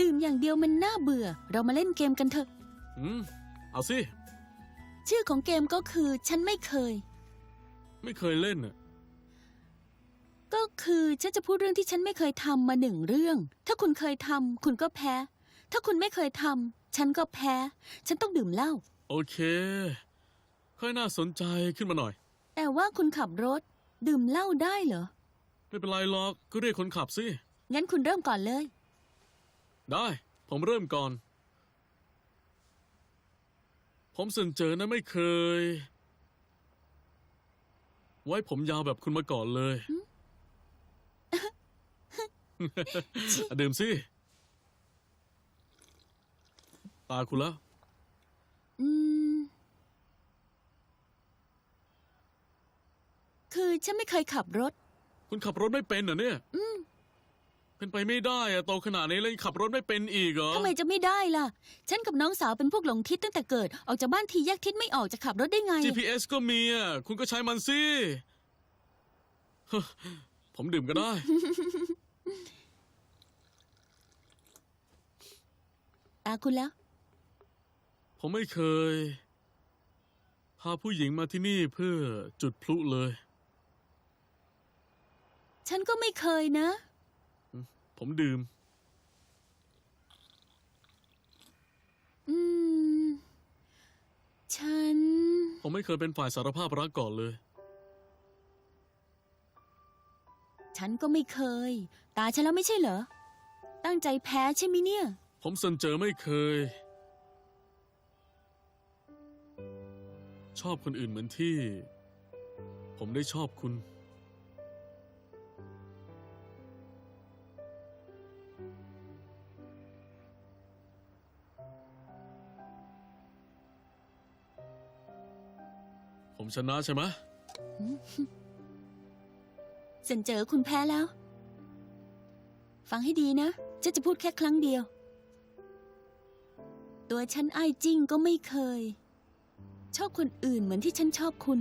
ดื่มอย่างเดียวมันน่าเบื่อ เรามาเล่นเกมกันเถอะ อืม เอาสิ ชื่อของเกมก็คือฉันไม่เคย ไม่เคยเล่นอะ ก็คือฉันจะพูดเรื่องที่ฉันไม่เคยทำมาหนึ่งเรื่อง ถ้าคุณเคยทำคุณก็แพ้ ถ้าคุณไม่เคยทำฉันก็แพ้ ฉันต้องดื่มเหล้า โอเค ค่อยน่าสนใจขึ้นมาหน่อย แต่ว่าคุณขับรถ ดื่มเหล้าได้เหรอ ไม่เป็นไรหรอก ก็เรียกคนขับสิ งั้นคุณเริ่มก่อนเลย ได้ ผมเริ่มก่อน ผมสนเจอนะไม่เคย ไว้ผมยาวแบบคุณมาก่อนเลย ดื่มสิ ตาคุณแล้ว อืม คือฉันไม่เคยขับรถ คุณขับรถไม่เป็นเหรอเนี่ย อืม เป็นไปไม่ได้อะโตขนาดนี้เลยงขับรถไม่เป็นอีกเหรอทำไมจะไม่ได้ล่ะ ฉันกับน้องสาวเป็นพวกหลงทิศตั้งแต่เกิด ออกจากบ้านทีแยกทิศไม่ออกจะขับรถได้ไง GPS ก็มีอะคุณก็ใช้มันสิเฮ้อผมดื่มก็ได้ตาคุณแล้ว ผมไม่เคย พาผู้หญิงมาที่นี่เพื่อจุดพลุเลย ฉันก็ไม่เคยนะ ผมดื่ม อืม ฉัน ผมไม่เคยเป็นฝ่ายสารภาพรักก่อนเลย ฉันก็ไม่เคย ตาฉันแล้วไม่ใช่เหรอ ตั้งใจแพ้ใช่ไหมเนี่ย ผมสนเจอไม่เคย ชอบคนอื่นเหมือนที่ ผมได้ชอบคุณ ผมชนะใช่ไหมเซนเจอคุณแพ้แล้ว ฟังให้ดีนะฉันจะพูดแค่ครั้งเดียว ตัวฉันไอ้จริงก็ไม่เคย ชอบคนอื่นเหมือนที่ฉันชอบคุณ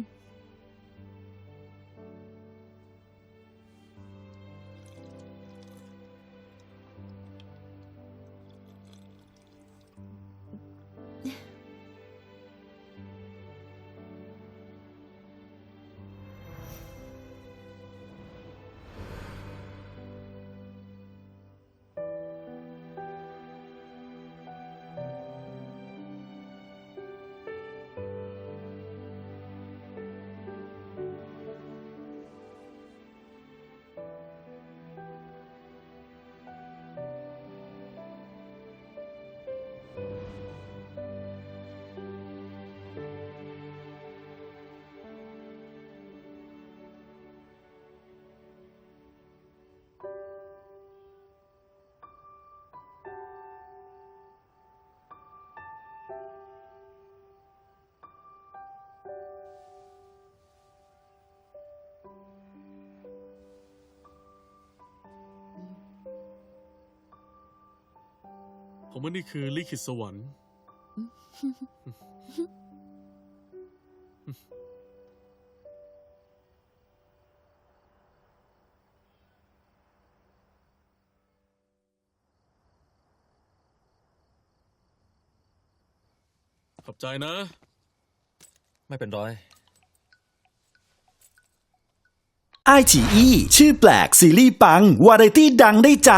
ผมว่านี่คือลิขิตสวรรค์ ขอบใจนะ ไม่เป็นไรไอฉีอีชื่อแปลกซีรีส์ปัง วาไรตี้ดังได้ใจ